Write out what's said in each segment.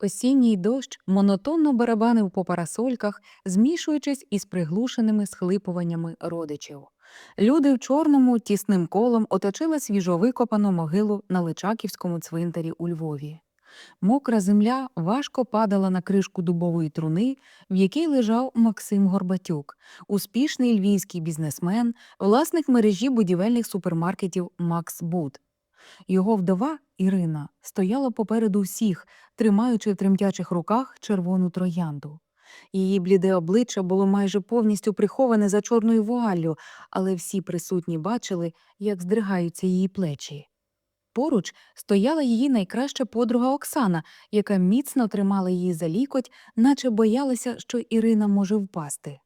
Осінній дощ монотонно барабанив по парасольках, змішуючись із приглушеними схлипуваннями родичів. Люди в чорному тісним колом оточили свіжовикопану могилу на Личаківському цвинтарі у Львові. Мокра земля важко падала на кришку дубової труни, в якій лежав Максим Горбатюк, успішний львівський бізнесмен, власник мережі будівельних супермаркетів Макс Буд. Його вдова Ірина стояла попереду всіх, тримаючи в тремтячих руках червону троянду. Її бліде обличчя було майже повністю приховане за чорною вуаллю, але всі присутні бачили, як здригаються її плечі. Поруч стояла її найкраща подруга Оксана, яка міцно тримала її за лікоть, наче боялася, що Ірина може впасти.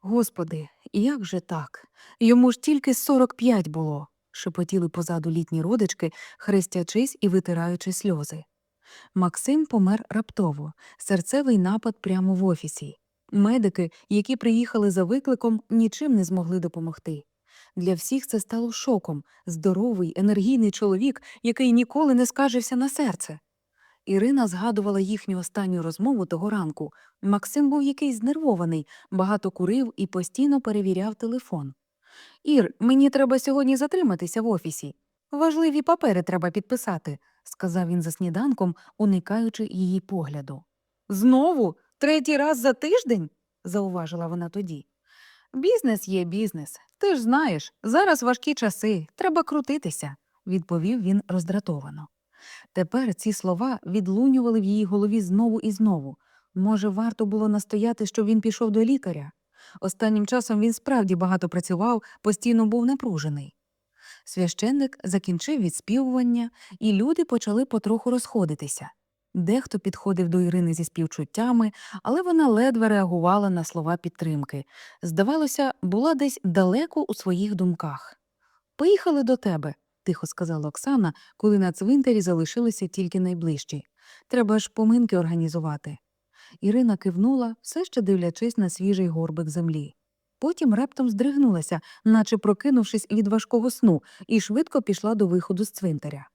Господи, як же так? Йому ж тільки 45 було, шепотіли позаду літні родички, хрестячись і витираючи сльози. Максим помер раптово, серцевий напад прямо в офісі. Медики, які приїхали за викликом, нічим не змогли допомогти. Для всіх це стало шоком здоровий, енергійний чоловік, який ніколи не скаржився на серце. Ірина згадувала їхню останню розмову того ранку. Максим був якийсь знервований, багато курив і постійно перевіряв телефон. Ір, мені треба сьогодні затриматися в офісі. Важливі папери треба підписати, сказав він за сніданком, уникаючи її погляду. Знову? Третій раз за тиждень? зауважила вона тоді. Бізнес є бізнес. Ти ж знаєш, зараз важкі часи, треба крутитися, відповів він роздратовано. Тепер ці слова відлунювали в її голові знову і знову. Може, варто було настояти, щоб він пішов до лікаря? Останнім часом він справді багато працював, постійно був напружений. Священник закінчив відспівування, і люди почали потроху розходитися. Дехто підходив до Ірини зі співчуттями, але вона ледве реагувала на слова підтримки. Здавалося, була десь далеко у своїх думках. Поїхали до тебе, тихо сказала Оксана, коли на цвинтарі залишилися тільки найближчі. Треба ж поминки організувати. Ірина кивнула, все ще дивлячись на свіжий горбик землі. Потім раптом здригнулася, наче прокинувшись від важкого сну, і швидко пішла до виходу з цвинтаря.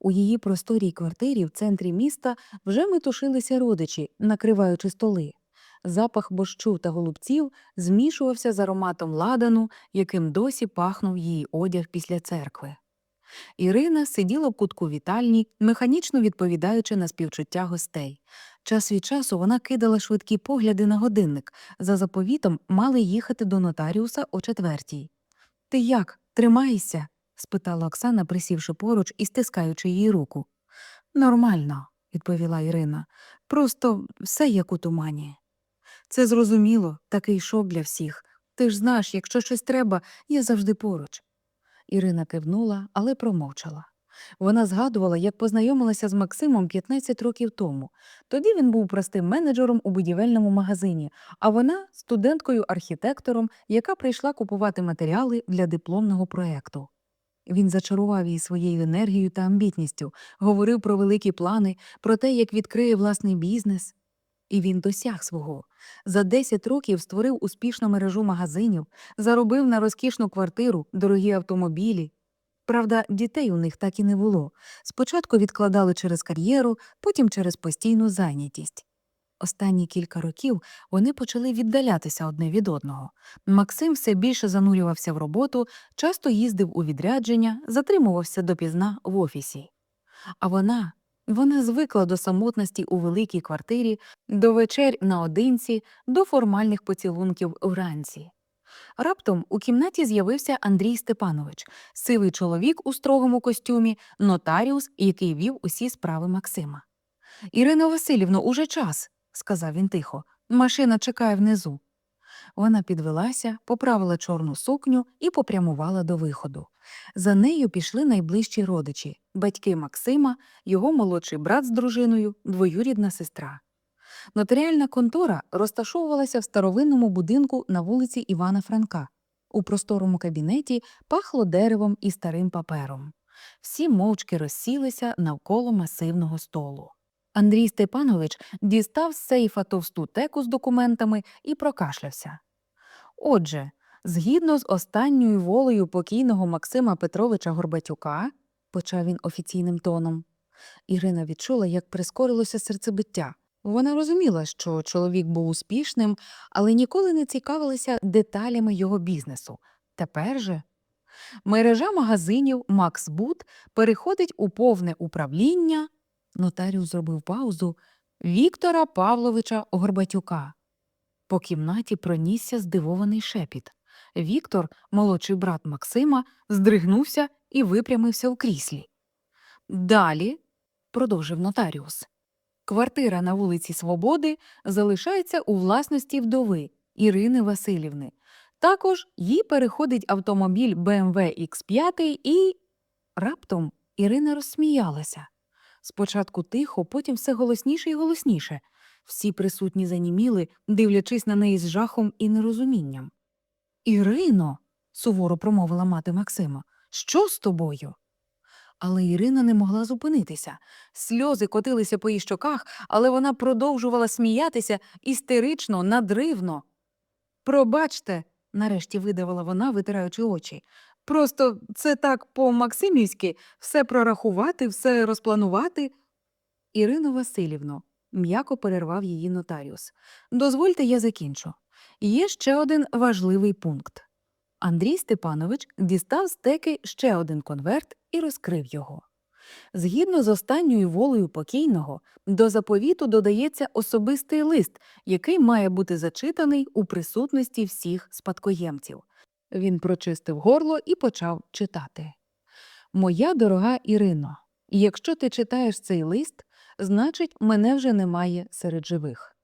У її просторій квартирі в центрі міста вже метушилися родичі, накриваючи столи. Запах борщу та голубців змішувався з ароматом ладану, яким досі пахнув її одяг після церкви. Ірина сиділа в кутку вітальні, механічно відповідаючи на співчуття гостей. Час від часу вона кидала швидкі погляди на годинник. За заповітом мали їхати до нотаріуса о четвертій. Ти як, тримаєшся? спитала Оксана, присівши поруч і стискаючи її руку. Нормально, відповіла Ірина. Просто все як у тумані. Це зрозуміло, такий шок для всіх. Ти ж знаєш, якщо щось треба, я завжди поруч. Ірина кивнула, але промовчала. Вона згадувала, як познайомилася з Максимом 15 років тому. Тоді він був простим менеджером у будівельному магазині, а вона студенткою-архітектором, яка прийшла купувати матеріали для дипломного проекту. Він зачарував її своєю енергією та амбітністю, говорив про великі плани, про те, як відкриє власний бізнес. І він досяг свого. За 10 років створив успішну мережу магазинів, заробив на розкішну квартиру, дорогі автомобілі. Правда, дітей у них так і не було. Спочатку відкладали через кар'єру, потім через постійну зайнятість. Останні кілька років вони почали віддалятися одне від одного. Максим все більше занурювався в роботу, часто їздив у відрядження, затримувався допізна в офісі. А вона, вона звикла до самотності у великій квартирі, до вечер наодинці, до формальних поцілунків вранці. Раптом у кімнаті з'явився Андрій Степанович, сивий чоловік у строгому костюмі, нотаріус, який вів усі справи Максима. Ірина Васильівно, уже час, сказав він тихо. Машина чекає внизу. Вона підвелася, поправила чорну сукню і попрямувала до виходу. За нею пішли найближчі родичі батьки Максима, його молодший брат з дружиною, двоюрідна сестра. Нотаріальна контора розташовувалася в старовинному будинку на вулиці Івана Франка. У просторому кабінеті пахло деревом і старим папером. Всі мовчки розсілися навколо масивного столу. Андрій Степанович дістав з сейфа товсту теку з документами і прокашлявся. Отже, згідно з останньою волею покійного Максима Петровича Горбатюка, почав він офіційним тоном, Ірина відчула, як прискорилося серцебиття. Вона розуміла, що чоловік був успішним, але ніколи не цікавилася деталями його бізнесу. Тепер же мережа магазинів Макс Бут переходить у повне управління. Нотаріус зробив паузу Віктора Павловича Горбатюка. По кімнаті пронісся здивований шепіт. Віктор, молодший брат Максима, здригнувся і випрямився у кріслі. Далі, продовжив нотаріус, квартира на вулиці Свободи залишається у власності вдови Ірини Васильівни. Також їй переходить автомобіль BMW X5 і. Раптом Ірина розсміялася. Спочатку тихо, потім все голосніше і голосніше. Всі присутні заніміли, дивлячись на неї з жахом і нерозумінням. Ірино, суворо промовила мати Максима, що з тобою? Але Ірина не могла зупинитися. Сльози котилися по її щоках, але вона продовжувала сміятися істерично, надривно. Пробачте, нарешті видавила вона, витираючи очі. Просто це так по-максимівськи все прорахувати, все розпланувати. Ірино Васильівно, м'яко перервав її нотаріус. Дозвольте, я закінчу. Є ще один важливий пункт. Андрій Степанович дістав з теки ще один конверт і розкрив його. Згідно з останньою волею покійного, до заповіту додається особистий лист, який має бути зачитаний у присутності всіх спадкоємців. Він прочистив горло і почав читати. Моя дорога Ірино, якщо ти читаєш цей лист, значить, мене вже немає серед живих.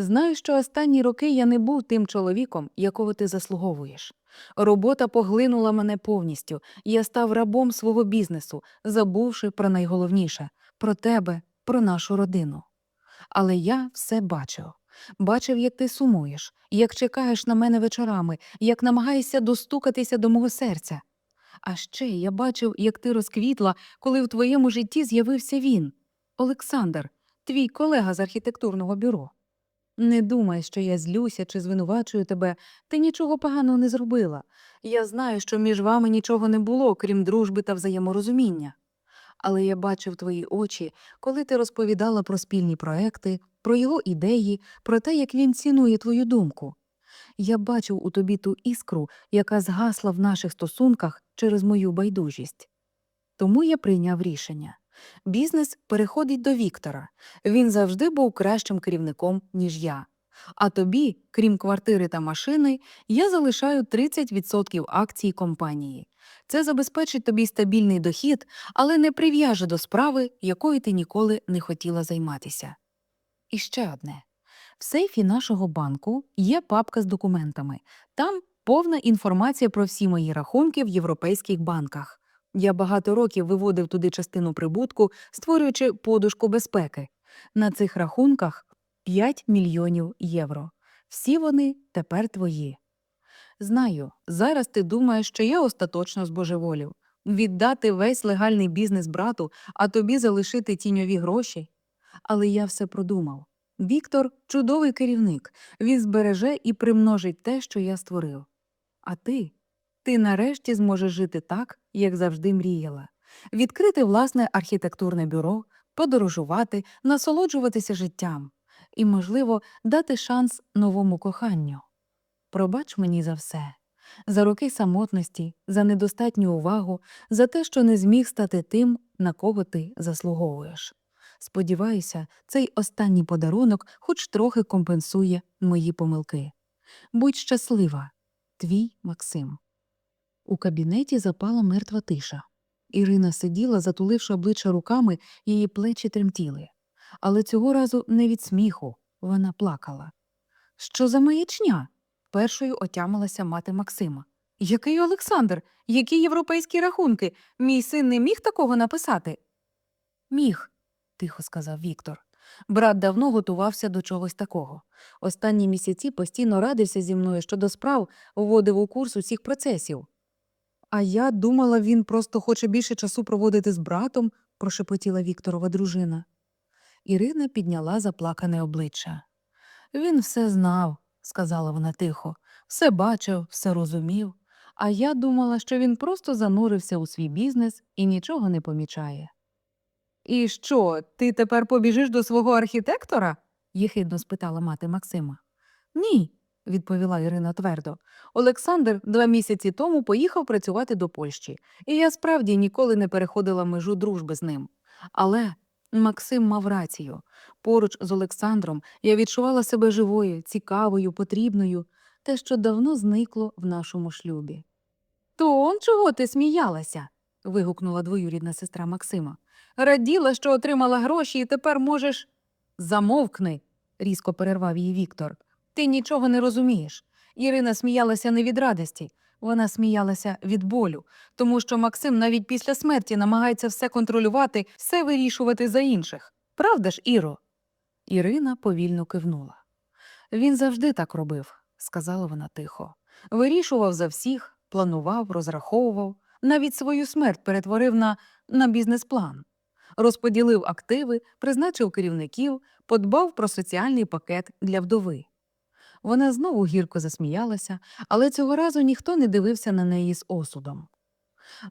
Знаю, що останні роки я не був тим чоловіком, якого ти заслуговуєш. Робота поглинула мене повністю, я став рабом свого бізнесу, забувши про найголовніше про тебе, про нашу родину. Але я все бачив. Бачив, як ти сумуєш, як чекаєш на мене вечорами, як намагаєшся достукатися до мого серця. А ще я бачив, як ти розквітла, коли в твоєму житті з'явився він, Олександр, твій колега з архітектурного бюро. Не думай, що я злюся чи звинувачую тебе, ти нічого поганого не зробила. Я знаю, що між вами нічого не було, крім дружби та взаєморозуміння. Але я бачив твої очі, коли ти розповідала про спільні проекти, про його ідеї, про те, як він цінує твою думку. Я бачив у тобі ту іскру, яка згасла в наших стосунках через мою байдужість. Тому я прийняв рішення. Бізнес переходить до Віктора. Він завжди був кращим керівником, ніж я. А тобі, крім квартири та машини, я залишаю 30% акцій компанії. Це забезпечить тобі стабільний дохід, але не прив'яже до справи, якою ти ніколи не хотіла займатися. І ще одне. В сейфі нашого банку є папка з документами. Там повна інформація про всі мої рахунки в європейських банках. Я багато років виводив туди частину прибутку, створюючи подушку безпеки. На цих рахунках 5 мільйонів євро. Всі вони тепер твої. Знаю, зараз ти думаєш, що я остаточно збожеволів. Віддати весь легальний бізнес брату, а тобі залишити тіньові гроші. Але я все продумав. Віктор чудовий керівник. Він збереже і примножить те, що я створив. А ти? Ти нарешті зможеш жити так, як завжди мріяла, відкрити власне архітектурне бюро, подорожувати, насолоджуватися життям і, можливо, дати шанс новому коханню. Пробач мені за все, за роки самотності, за недостатню увагу, за те, що не зміг стати тим, на кого ти заслуговуєш. Сподіваюся, цей останній подарунок хоч трохи компенсує мої помилки. Будь щаслива, твій Максим. У кабінеті запала мертва тиша. Ірина сиділа, затуливши обличчя руками, її плечі тремтіли. Але цього разу не від сміху вона плакала. Що за маячня? першою отямилася мати Максима. Який Олександр? Які європейські рахунки? Мій син не міг такого написати? Міг, тихо сказав Віктор. Брат давно готувався до чогось такого. Останні місяці постійно радився зі мною щодо справ, вводив у курс усіх процесів. А я думала, він просто хоче більше часу проводити з братом, прошепотіла Вікторова дружина. Ірина підняла заплакане обличчя. Він все знав, сказала вона тихо, все бачив, все розумів. А я думала, що він просто занурився у свій бізнес і нічого не помічає. І що, ти тепер побіжиш до свого архітектора? єхидно спитала мати Максима. Ні, відповіла Ірина твердо. Олександр два місяці тому поїхав працювати до Польщі, і я справді ніколи не переходила межу дружби з ним. Але Максим мав рацію. Поруч з Олександром я відчувала себе живою, цікавою, потрібною, те, що давно зникло в нашому шлюбі. То он чого ти сміялася? вигукнула двоюрідна сестра Максима. Раділа, що отримала гроші, і тепер можеш. Замовкни, різко перервав її Віктор. Ти нічого не розумієш. Ірина сміялася не від радості, вона сміялася від болю, тому що Максим навіть після смерті намагається все контролювати, все вирішувати за інших. Правда ж, Іро? Ірина повільно кивнула. Він завжди так робив, сказала вона тихо. Вирішував за всіх, планував, розраховував, навіть свою смерть перетворив на, на бізнес-план. Розподілив активи, призначив керівників, подбав про соціальний пакет для вдови. Вона знову гірко засміялася, але цього разу ніхто не дивився на неї з осудом.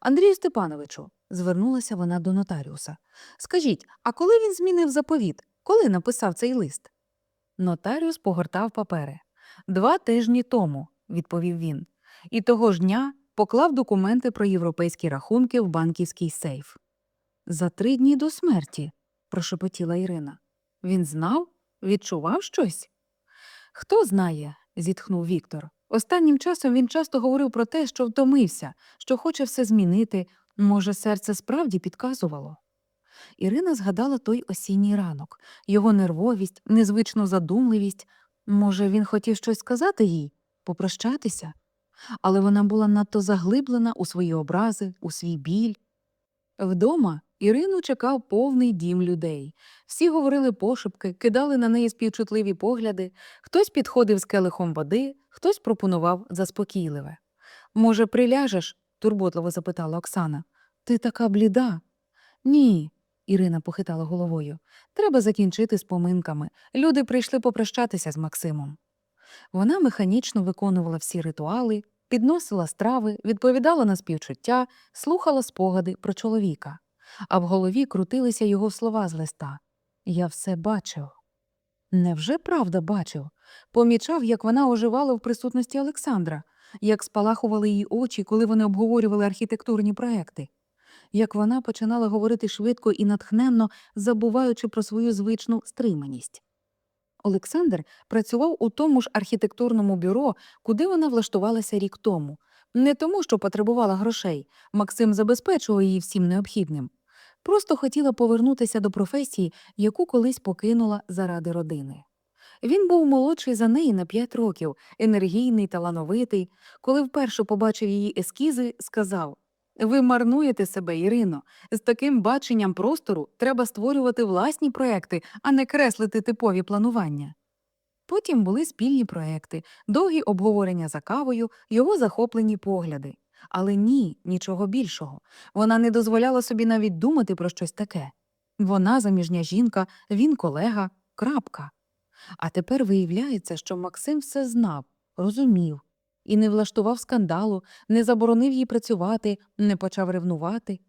Андрію Степановичу, звернулася вона до нотаріуса. Скажіть, а коли він змінив заповіт? Коли написав цей лист? Нотаріус погортав папери. Два тижні тому, відповів він, і того ж дня поклав документи про європейські рахунки в банківський сейф. За три дні до смерті, прошепотіла Ірина. Він знав, відчував щось? Хто знає, зітхнув Віктор. Останнім часом він часто говорив про те, що втомився, що хоче все змінити. Може, серце справді підказувало. Ірина згадала той осінній ранок, його нервовість, незвичну задумливість. Може, він хотів щось сказати їй, попрощатися? Але вона була надто заглиблена у свої образи, у свій біль. Вдома Ірину чекав повний дім людей. Всі говорили пошепки, кидали на неї співчутливі погляди, хтось підходив з келихом води, хтось пропонував заспокійливе. Може, приляжеш? турботливо запитала Оксана. Ти така бліда. Ні, Ірина похитала головою. Треба закінчити з поминками. Люди прийшли попрощатися з Максимом. Вона механічно виконувала всі ритуали, підносила страви, відповідала на співчуття, слухала спогади про чоловіка. А в голові крутилися його слова з листа. Я все бачив. Невже правда бачив? Помічав, як вона оживала в присутності Олександра, як спалахували її очі, коли вони обговорювали архітектурні проекти, як вона починала говорити швидко і натхненно, забуваючи про свою звичну стриманість. Олександр працював у тому ж архітектурному бюро, куди вона влаштувалася рік тому. Не тому, що потребувала грошей, Максим забезпечував її всім необхідним. Просто хотіла повернутися до професії, яку колись покинула заради родини. Він був молодший за неї на п'ять років, енергійний, талановитий. Коли вперше побачив її ескізи, сказав Ви марнуєте себе, Ірино. З таким баченням простору треба створювати власні проекти, а не креслити типові планування. Потім були спільні проекти, довгі обговорення за кавою, його захоплені погляди. Але ні, нічого більшого. Вона не дозволяла собі навіть думати про щось таке. Вона заміжня жінка, він колега, крапка. А тепер виявляється, що Максим все знав, розумів і не влаштував скандалу, не заборонив їй працювати, не почав ревнувати.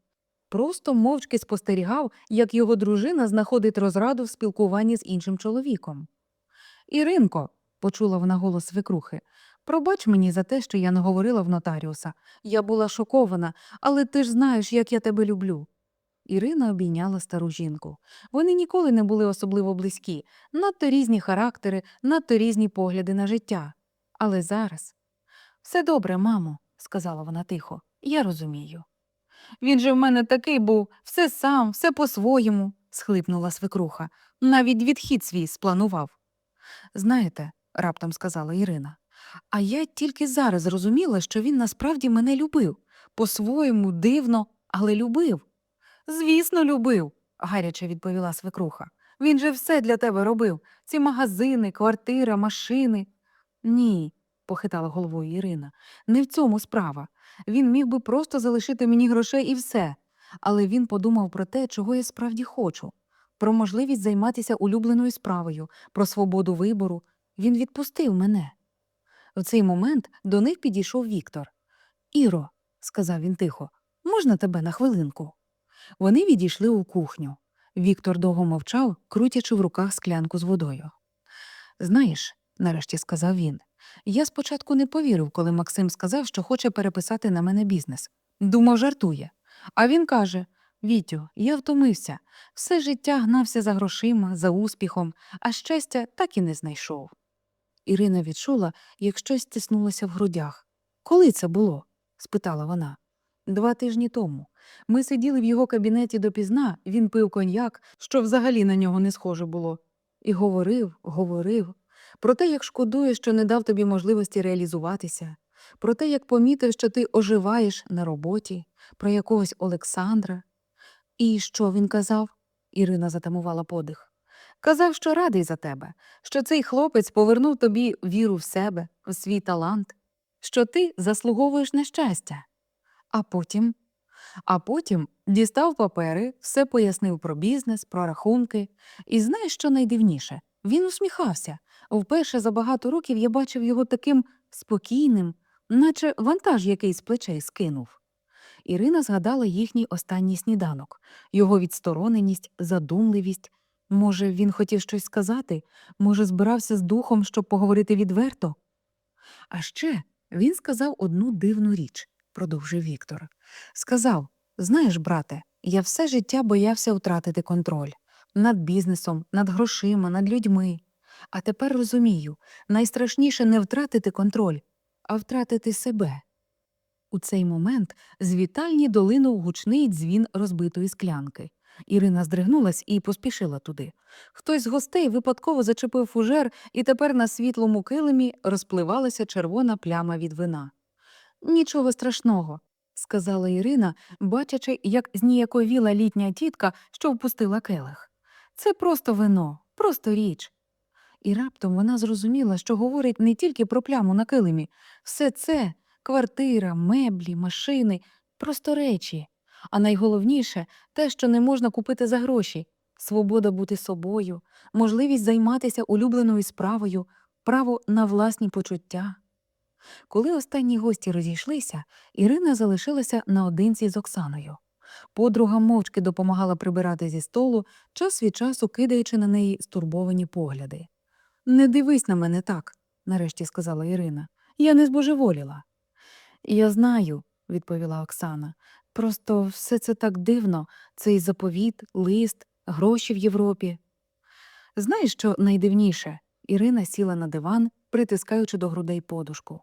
Просто мовчки спостерігав, як його дружина знаходить розраду в спілкуванні з іншим чоловіком. Іринко, почула вона голос свекрухи, пробач мені за те, що я не говорила в нотаріуса. Я була шокована, але ти ж знаєш, як я тебе люблю. Ірина обійняла стару жінку. Вони ніколи не були особливо близькі, надто різні характери, надто різні погляди на життя. Але зараз все добре, мамо, сказала вона тихо, я розумію. Він же в мене такий був, все сам, все по-своєму, схлипнула свекруха, навіть відхід свій спланував. Знаєте, раптом сказала Ірина, а я тільки зараз зрозуміла, що він насправді мене любив. По-своєму, дивно, але любив. Звісно, любив, гаряче відповіла свекруха. Він же все для тебе робив ці магазини, квартира, машини. Ні, похитала головою Ірина, не в цьому справа. Він міг би просто залишити мені грошей і все. Але він подумав про те, чого я справді хочу, про можливість займатися улюбленою справою, про свободу вибору. Він відпустив мене. В цей момент до них підійшов Віктор. Іро, сказав він тихо, можна тебе на хвилинку? Вони відійшли у кухню. Віктор довго мовчав, крутячи в руках склянку з водою. Знаєш, нарешті сказав він, я спочатку не повірив, коли Максим сказав, що хоче переписати на мене бізнес. Думав, жартує. А він каже: Вітю, я втомився. Все життя гнався за грошима, за успіхом, а щастя так і не знайшов. Ірина відчула, як щось стиснулося в грудях. Коли це було? спитала вона. Два тижні тому. Ми сиділи в його кабінеті допізна, він пив коньяк, що взагалі на нього не схоже було. І говорив, говорив про те, як шкодує, що не дав тобі можливості реалізуватися, про те, як помітив, що ти оживаєш на роботі, про якогось Олександра. І що він казав? Ірина затамувала подих. Казав, що радий за тебе, що цей хлопець повернув тобі віру в себе, в свій талант, що ти заслуговуєш на щастя. А потім. А потім дістав папери, все пояснив про бізнес, про рахунки. І знаєш, що найдивніше? Він усміхався. Вперше за багато років я бачив його таким спокійним, наче вантаж якийсь з плечей скинув. Ірина згадала їхній останній сніданок, його відстороненість, задумливість. Може, він хотів щось сказати, може, збирався з духом, щоб поговорити відверто. А ще він сказав одну дивну річ, продовжив Віктор. Сказав: Знаєш, брате, я все життя боявся втратити контроль над бізнесом, над грошима, над людьми. А тепер розумію, найстрашніше не втратити контроль, а втратити себе. У цей момент з вітальні долинув гучний дзвін розбитої склянки. Ірина здригнулась і поспішила туди. Хтось з гостей випадково зачепив фужер, і тепер на світлому килимі розпливалася червона пляма від вина. Нічого страшного, сказала Ірина, бачачи, як зніяковіла літня тітка, що впустила келих. Це просто вино, просто річ. І раптом вона зрозуміла, що говорить не тільки про пляму на килимі, все це квартира, меблі, машини, просто речі. А найголовніше те, що не можна купити за гроші свобода бути собою, можливість займатися улюбленою справою, право на власні почуття. Коли останні гості розійшлися, Ірина залишилася наодинці з Оксаною. Подруга мовчки допомагала прибирати зі столу, час від часу кидаючи на неї стурбовані погляди. Не дивись на мене так, нарешті сказала Ірина. Я не збожеволіла. Я знаю, відповіла Оксана. Просто все це так дивно цей заповіт, лист, гроші в Європі. Знаєш, що найдивніше? Ірина сіла на диван, притискаючи до грудей подушку.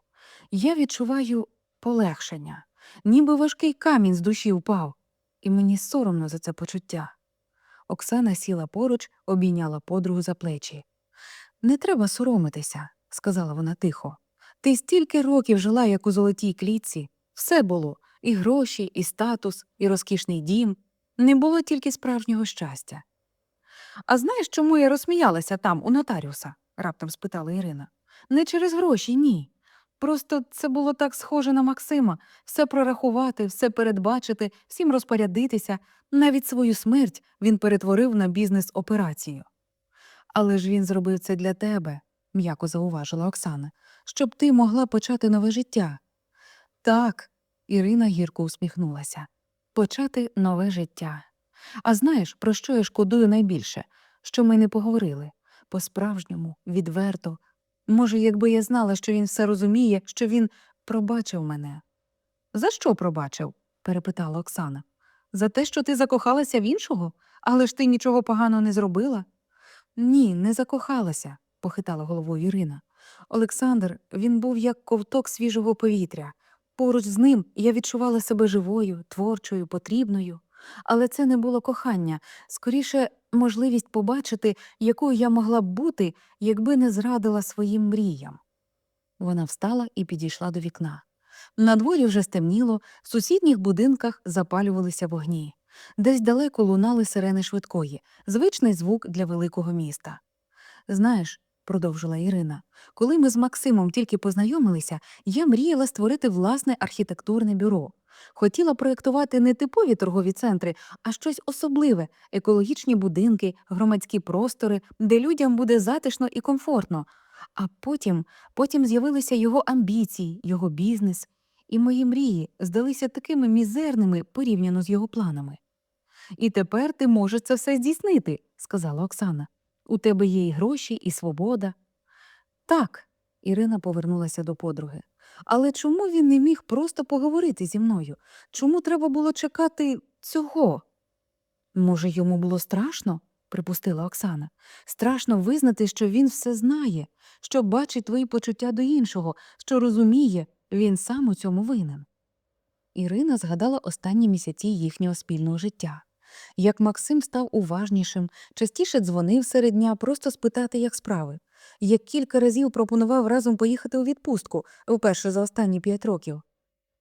Я відчуваю полегшення, ніби важкий камінь з душі впав, і мені соромно за це почуття. Оксана сіла поруч, обійняла подругу за плечі. Не треба соромитися, сказала вона тихо. Ти стільки років жила, як у золотій клітці. Все було і гроші, і статус, і розкішний дім. Не було тільки справжнього щастя. А знаєш, чому я розсміялася там, у нотаріуса? раптом спитала Ірина. Не через гроші, ні. Просто це було так схоже на Максима все прорахувати, все передбачити, всім розпорядитися. Навіть свою смерть він перетворив на бізнес-операцію. Але ж він зробив це для тебе, м'яко зауважила Оксана, щоб ти могла почати нове життя. Так, Ірина гірко усміхнулася. Почати нове життя. А знаєш, про що я шкодую найбільше? Що ми не поговорили по-справжньому, відверто. Може, якби я знала, що він все розуміє, що він пробачив мене. За що пробачив? перепитала Оксана. За те, що ти закохалася в іншого? Але ж ти нічого поганого не зробила? Ні, не закохалася, похитала головою Ірина. Олександр, він був як ковток свіжого повітря. Поруч з ним я відчувала себе живою, творчою, потрібною. Але це не було кохання, скоріше можливість побачити, якою я могла б бути, якби не зрадила своїм мріям. Вона встала і підійшла до вікна. На дворі вже стемніло, в сусідніх будинках запалювалися вогні. Десь далеко лунали сирени швидкої, звичний звук для великого міста. Знаєш, продовжила Ірина, коли ми з Максимом тільки познайомилися, я мріяла створити власне архітектурне бюро. Хотіла проєктувати не типові торгові центри, а щось особливе екологічні будинки, громадські простори, де людям буде затишно і комфортно. А потім, потім з'явилися його амбіції, його бізнес, і мої мрії здалися такими мізерними порівняно з його планами. І тепер ти можеш це все здійснити, сказала Оксана. У тебе є і гроші, і свобода. Так, Ірина повернулася до подруги. Але чому він не міг просто поговорити зі мною? Чому треба було чекати цього? Може, йому було страшно? припустила Оксана. Страшно визнати, що він все знає, що бачить твої почуття до іншого, що розуміє, він сам у цьому винен. Ірина згадала останні місяці їхнього спільного життя. Як Максим став уважнішим, частіше дзвонив серед дня просто спитати, як справи, як кілька разів пропонував разом поїхати у відпустку вперше за останні п'ять років,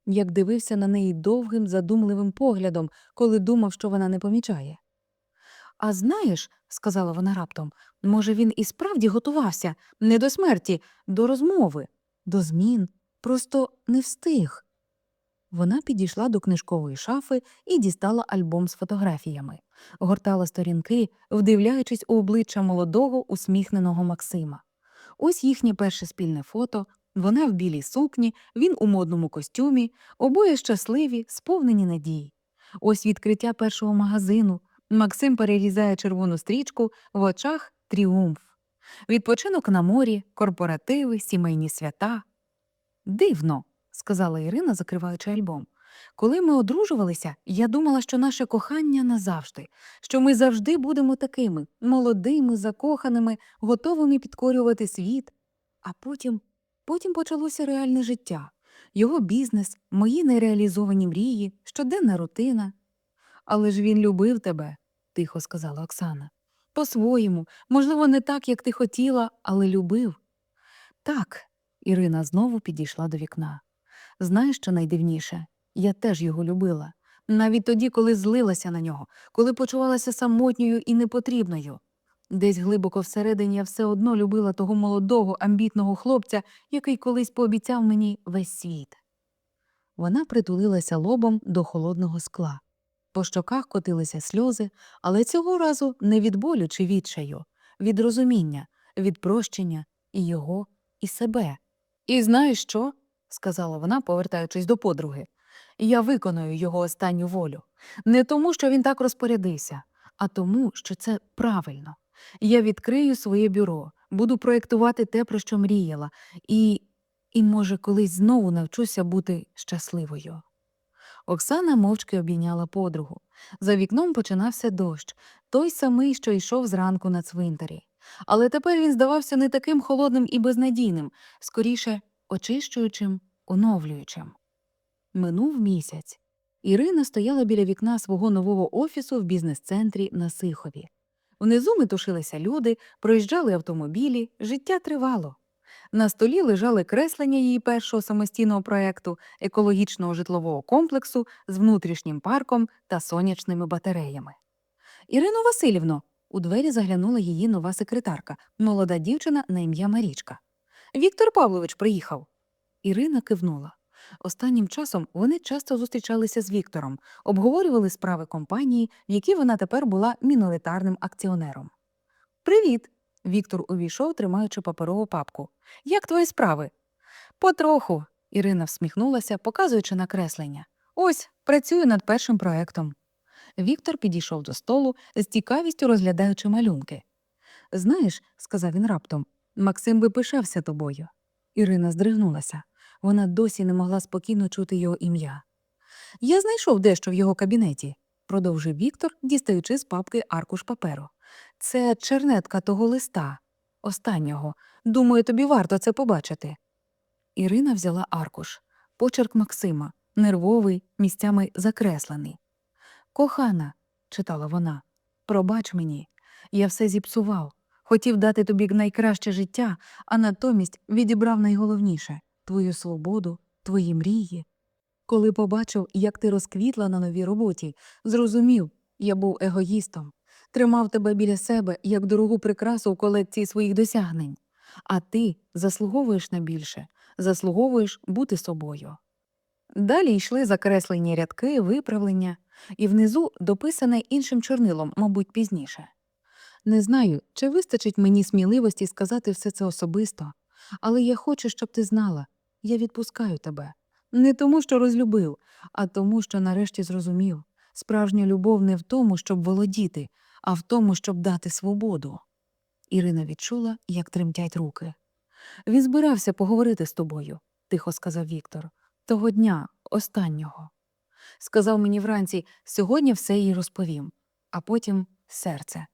як дивився на неї довгим, задумливим поглядом, коли думав, що вона не помічає. А знаєш, сказала вона раптом, може, він і справді готувався не до смерті, до розмови, до змін, просто не встиг. Вона підійшла до книжкової шафи і дістала альбом з фотографіями, гортала сторінки, вдивляючись у обличчя молодого, усміхненого Максима. Ось їхнє перше спільне фото. Вона в білій сукні, він у модному костюмі, обоє щасливі, сповнені надій. Ось відкриття першого магазину. Максим перерізає червону стрічку, в очах тріумф. Відпочинок на морі, корпоративи, сімейні свята. Дивно, сказала Ірина, закриваючи альбом. Коли ми одружувалися, я думала, що наше кохання назавжди, що ми завжди будемо такими молодими, закоханими, готовими підкорювати світ. А потім, потім почалося реальне життя, його бізнес, мої нереалізовані мрії, щоденна рутина. Але ж він любив тебе, тихо сказала Оксана. По-своєму, можливо, не так, як ти хотіла, але любив. Так, Ірина знову підійшла до вікна. Знаєш, що найдивніше? Я теж його любила. Навіть тоді, коли злилася на нього, коли почувалася самотньою і непотрібною. Десь глибоко всередині я все одно любила того молодого, амбітного хлопця, який колись пообіцяв мені весь світ. Вона притулилася лобом до холодного скла. По щоках котилися сльози, але цього разу не від болю чи відчаю, від розуміння, від прощення і його, і себе. І знаєш що? Сказала вона, повертаючись до подруги. Я виконую його останню волю. Не тому, що він так розпорядився, а тому, що це правильно. Я відкрию своє бюро, буду проєктувати те, про що мріяла, і, і, може, колись знову навчуся бути щасливою. Оксана мовчки обійняла подругу. За вікном починався дощ, той самий, що йшов зранку на цвинтарі. Але тепер він здавався не таким холодним і безнадійним, скоріше очищуючим, оновлюючим. Минув місяць. Ірина стояла біля вікна свого нового офісу в бізнес-центрі на Сихові. Внизу метушилися люди, проїжджали автомобілі, життя тривало. На столі лежали креслення її першого самостійного проекту екологічного житлового комплексу з внутрішнім парком та сонячними батареями. Ірино Васильівно, у двері заглянула її нова секретарка, молода дівчина на ім'я Марічка. Віктор Павлович приїхав. Ірина кивнула. Останнім часом вони часто зустрічалися з Віктором, обговорювали справи компанії, в якій вона тепер була міноритарним акціонером. Привіт. Віктор увійшов, тримаючи паперову папку. Як твої справи? Потроху. Ірина всміхнулася, показуючи накреслення. Ось працюю над першим проектом. Віктор підійшов до столу, з цікавістю розглядаючи малюнки. Знаєш, сказав він раптом, Максим би пишався тобою. Ірина здригнулася. Вона досі не могла спокійно чути його ім'я. Я знайшов дещо в його кабінеті, продовжив Віктор, дістаючи з папки аркуш паперу. Це чернетка того листа, останнього. Думаю, тобі варто це побачити. Ірина взяла аркуш, почерк Максима, нервовий, місцями закреслений. Кохана, читала вона, пробач мені, я все зіпсував. Хотів дати тобі найкраще життя, а натомість відібрав найголовніше твою свободу, твої мрії. Коли побачив, як ти розквітла на новій роботі, зрозумів, я був егоїстом, тримав тебе біля себе як дорогу прикрасу у колекції своїх досягнень, а ти заслуговуєш на більше, заслуговуєш бути собою. Далі йшли закреслені рядки, виправлення, і внизу дописане іншим чорнилом, мабуть, пізніше. Не знаю, чи вистачить мені сміливості сказати все це особисто, але я хочу, щоб ти знала, я відпускаю тебе. Не тому, що розлюбив, а тому, що нарешті зрозумів. Справжня любов не в тому, щоб володіти, а в тому, щоб дати свободу. Ірина відчула, як тремтять руки. Він збирався поговорити з тобою, тихо сказав Віктор. Того дня, останнього. Сказав мені вранці, сьогодні все їй розповім, а потім серце.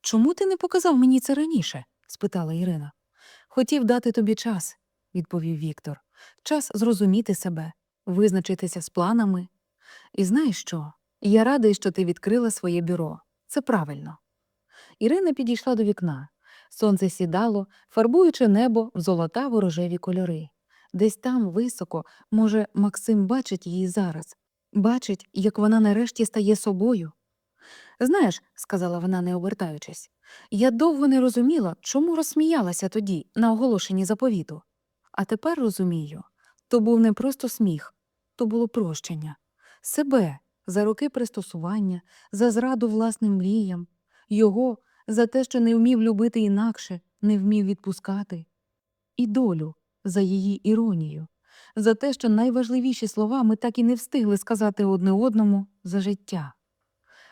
Чому ти не показав мені це раніше? спитала Ірина. Хотів дати тобі час, відповів Віктор. Час зрозуміти себе, визначитися з планами. І знаєш що? Я радий, що ти відкрила своє бюро. Це правильно. Ірина підійшла до вікна. Сонце сідало, фарбуючи небо в золотаво рожеві кольори. Десь там, високо, може, Максим бачить її зараз, бачить, як вона нарешті стає собою. Знаєш, сказала вона, не обертаючись, я довго не розуміла, чому розсміялася тоді на оголошенні заповіту. А тепер розумію, то був не просто сміх, то було прощення. Себе за роки пристосування, за зраду власним мріям, його за те, що не вмів любити інакше, не вмів відпускати, і долю за її іронію, за те, що найважливіші слова ми так і не встигли сказати одне одному за життя.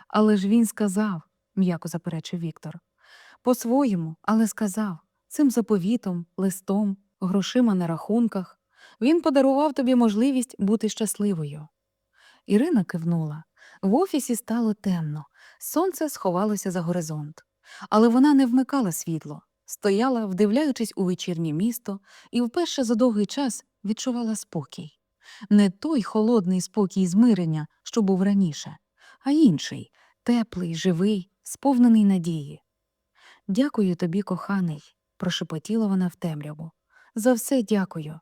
Але ж він сказав, м'яко заперечив Віктор. По-своєму, але сказав, цим заповітом, листом, грошима на рахунках. Він подарував тобі можливість бути щасливою. Ірина кивнула. В офісі стало темно, сонце сховалося за горизонт. Але вона не вмикала світло, стояла, вдивляючись у вечірнє місто, і вперше за довгий час відчувала спокій. Не той холодний спокій змирення, що був раніше, а інший, теплий, живий, сповнений надії. Дякую тобі, коханий, прошепотіла вона в темряву. За все дякую.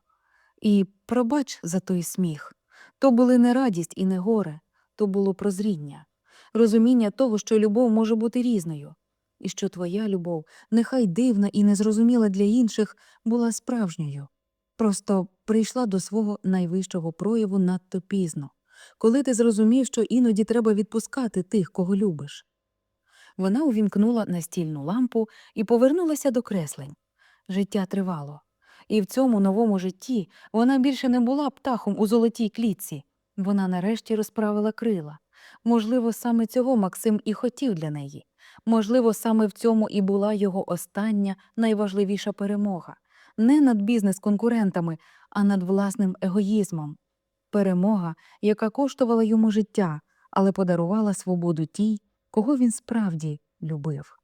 І пробач за той сміх. То були не радість і не горе, то було прозріння, розуміння того, що любов може бути різною, і що твоя любов, нехай дивна і незрозуміла для інших, була справжньою. Просто прийшла до свого найвищого прояву надто пізно, коли ти зрозумів, що іноді треба відпускати тих, кого любиш. Вона увімкнула настільну лампу і повернулася до креслень. Життя тривало. І в цьому новому житті вона більше не була птахом у золотій клітці. Вона нарешті розправила крила. Можливо, саме цього Максим і хотів для неї. Можливо, саме в цьому і була його остання найважливіша перемога не над бізнес-конкурентами, а над власним егоїзмом. Перемога, яка коштувала йому життя, але подарувала свободу тій, кого він справді любив.